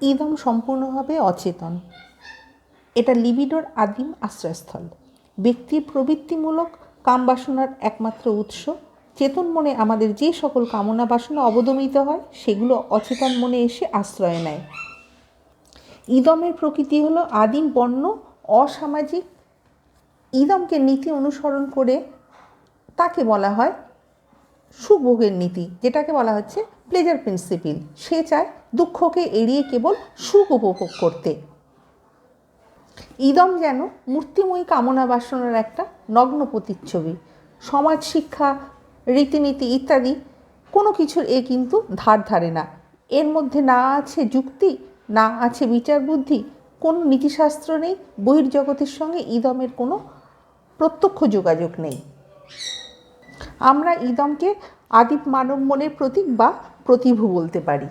ইদম সম্পূর্ণভাবে অচেতন। এটা লিবিডোর আদিম আশ্রয়স্থল। ব্যক্তির প্রবৃত্তিমূলক কামবাসনার একমাত্র উৎস। চেতন মনে আমাদের যে সকল কামনা বাসনা অবদমিত হয়, সেগুলো অচেতন মনে এসে আশ্রয় নেয়। ইদমের প্রকৃতি হলো আদিম বর্ণ, অসামাজিক। ইদমকে নীতি অনুসরণ করে তাকে বলা হয় সুভোগের নীতি, যেটাকে বলা হচ্ছে প্লেজার প্রিন্সিপিল সে চায় দুঃখকে এড়িয়ে কেবল সুখ উপভোগ করতে। ইদম যেন মূর্তিময়ী কামনা বাসনার একটা নগ্ন প্রতিচ্ছবি। সমাজ শিক্ষা, রীতিনীতি ইত্যাদি কোনো কিছুর এ কিন্তু ধার ধারে না। এর মধ্যে না আছে যুক্তি, না আছে বিচার বুদ্ধি, কোনো নীতিশাস্ত্র নেই, বহির্জগতের সঙ্গে ইদমের কোনো প্রত্যক্ষ যোগাযোগ নেই। আমরা ইদমকে আদিপ মানব মনের প্রতীক বা প্রতিভু বলতে পারি।